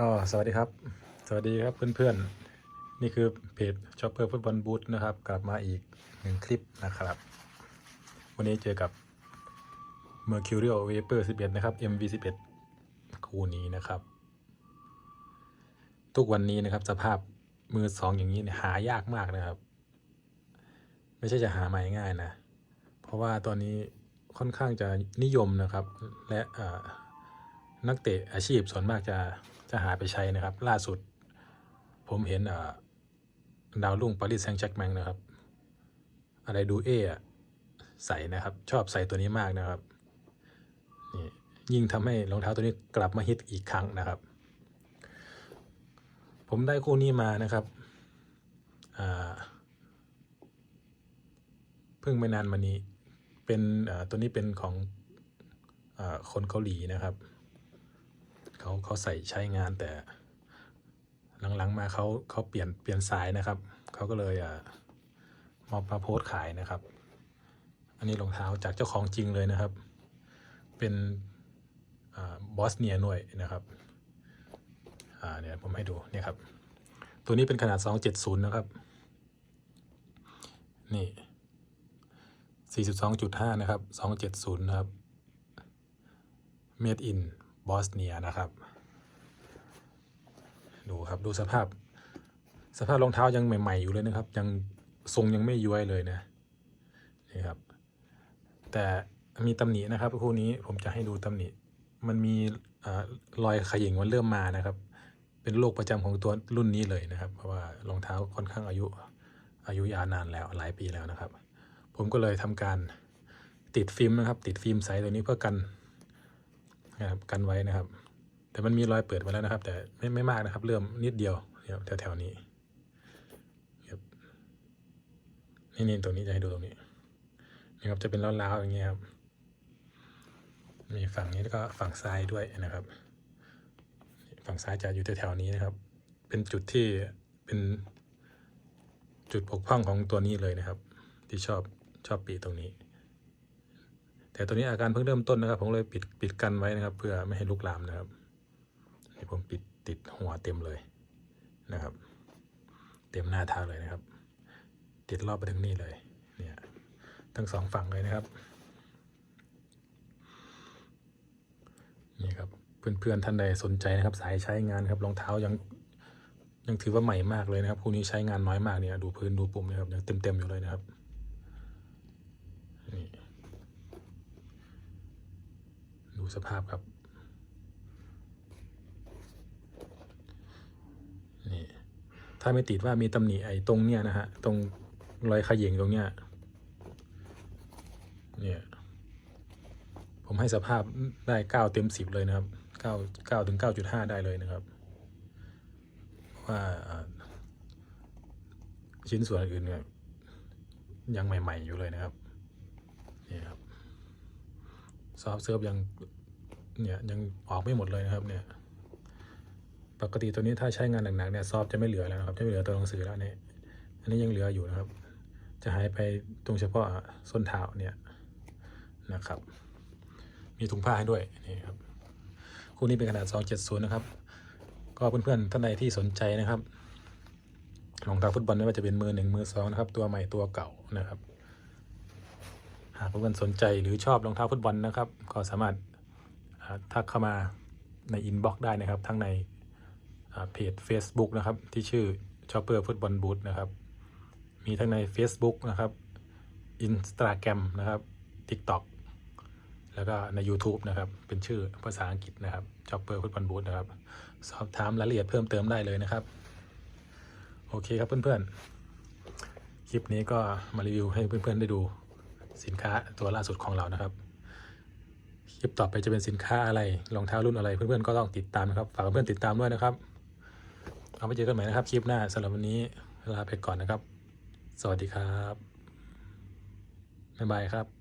อ๋อสวัสดีครับ สวัสดีครับเพื่อนๆ นี่คือเพจช็อปเปอร์ฟุตบอลบูธนะครับ กลับมาอีกหนึ่งคลิปนะครับ วันนี้เจอกับ Mercurial Vapor 11 นะครับ MV11 คู่นี้นะครับ ทุกวันนี้นะครับ สภาพมือสองอย่างนี้นหายากมากนะครับ ไม่ใช่จะหาใหม่ง่ายนะ เพราะว่าตอนนี้ค่อนข้างจะนิยมนะครับ และอ่า นักเตะอาชีพส่วนมากจะจะหาไปใช้นะครับ ล่าสุด ผมเห็นดาวรุ่งปารีสแซงต์แจ็คแมงนะครับ อะไรดูเอะใส่นะครับ ชอบใส่ตัวนี้มากนะครับนี่ยิ่งทำให้รองเท้าตัวนี้กลับมาฮิตอีกครั้งนะครับ ผมได้คู่นี้มานะครับเพิ่งไม่นานมานี้เป็นตัวนี้เป็นของอคนเกาหลีนะครับ เขาเขาใส่ใช้งานแต่ หลังๆมาเขาเขาเปลี่ยนเปลี่ยนสายนะครับเขาก็เลยอ่ามามาโพสต์ขายนะครับ อันนี้รองเท้าจากเจ้าของจริงเลยนะครับ เป็นบอสเนียหน่วยนะครับเนี่ยผมให้ดูเนี่ยครับ ตัวนี้เป็นขนาด 270 นะครับ นี่ 42.5 นะครับ 270 นะครับ made in บอสเนียนะครับ ดูครับดูสภาพ สภาพรองเท้ายังใหม่ ๆ อยู่เลยนะครับ ยังทรงยังไม่ย้วยเลยนะนี่ครับ แต่มีตำหนินะครับคู่นี้ผมจะให้ดูตำหนิ มันมีอรอยขยิงมันเริ่มมานะครับ เป็นโรคประจำของตัวรุ่นนี้เลยนะครับ เพราะว่ารองเท้าค่อนข้างอายุอายุยาวนานแล้วหลายปีแล้วนะครับ ผมก็เลยทำการติดฟิล์มนะครับ ติดฟิล์มใสตัวนี้เพื่อกัน นะครับกันไว้นะครับ แต่มันมีรอยเปิดมาแล้วนะครับ แต่ไม่ไม่มากนะครับ เริ่มนิดเดียวนะครับแถวๆนี้ครับนี่นี่ตรงนี้จะให้ดูตรงนี้นี่ครับจะเป็นล้าวๆอย่างเงี้ยครับมีฝั่งนี้แล้วก็ฝั่งซ้ายด้วยนะครับ ฝั่งซ้ายจะอยู่แถวๆนี้นะครับ เป็นจุดที่เป็นจุดปกพร่องของตัวนี้เลยนะครับ ที่ชอบชอบปีตรงนี้ แต่ตัวนี้อาการเพิ่งเริ่มต้นนะครับ ผมเลยปิดปิดกันไว้นะครับ เพื่อไม่ให้ลุกลามนะครับนี่ผมปิดติดหัวเต็มเลยนะครับ เต็มหน้าเท้าเลยนะครับ ติดรอบไปถึงนี่เลย เนี่ยทั้งสองฝั่งเลยนะครับ นี่ครับเพื่อนๆท่านใดสนใจนะครับ สายใช้งานครับรองเท้ายังยังถือว่าใหม่มากเลยนะครับคู่นี้ใช้งานน้อยมากเนี่ยดูพื้นดูปุ่มนะครับยังเต็มๆอยู่เลยนะครับนี่ ดู สภาพครับ นี่ ถ้าไม่ติดว่ามีตำหนิไอ้ตรงเนี้ยนะฮะ ตรงรอยขยิงตรงเนี้ย เนี่ย ผมให้สภาพได้เก้าเต็มสิบเลยนะครับเก้าเก้าถึงเก้าจุดห้าได้เลยนะครับเพราะว่าอ่าชิ้นส่วนอื่นเนี่ยยังใหม่ ๆ อยู่เลยนะครับ นี่ครับ ซอฟต์เซิร์ฟยัง เนี่ยยังออกไม่หมดเลยนะครับเนี่ยปกติตัวนี้ถ้าใช้งานหนักๆเนี่ยซอฟจะไม่เหลือแล้วนะครับจะไม่เหลือตัวหนังสือแล้วเนี่ยอันนี้ยังเหลืออยู่นะครับ จะหายไปตรงเฉพาะส้นเท้าเนี่ยนะครับ มีถุงผ้าให้ด้วยนี่ครับคู่นี้เป็นขนาด 270 นะครับ ก็เพื่อนๆท่านใดที่สนใจนะครับรองเท้าฟุตบอลไม่ว่าจะเป็นมือหนึ่งมือสองนะครับ ตัวใหม่ตัวเก่านะครับ หากเพื่อนๆสนใจหรือชอบรองเท้าฟุตบอลนะครับ ก็สามารถ ทักเข้ามาในอินบ็อกซ์ได้นะครับ ทั้งในเพจ Facebook นะครับ ที่ชื่อ Chopper Football Boot นะครับ มีทั้งใน Facebook นะครับ Instagram นะครับ TikTok แล้วก็ใน YouTube นะครับ เป็นชื่อภาษาอังกฤษนะครับ Chopper Football Boot นะครับ สอบถามรายละเอียดเพิ่มเติมได้เลยนะครับ โอเคครับเพื่อนๆ คลิปนี้ก็มารีวิวให้เพื่อนๆได้ดูสินค้าตัวล่าสุดของเรานะครับ คลิปต่อไปจะเป็นสินค้าอะไรรองเท้ารุ่นอะไรเพื่อนๆก็ต้องติดตามนะครับ ฝากเพื่อนๆติดตามด้วยนะครับ เอาไปเจอกันใหม่นะครับคลิปหน้าสำหรับวันนี้ลาไปก่อนนะครับ สวัสดีครับบ๊ายบายครับ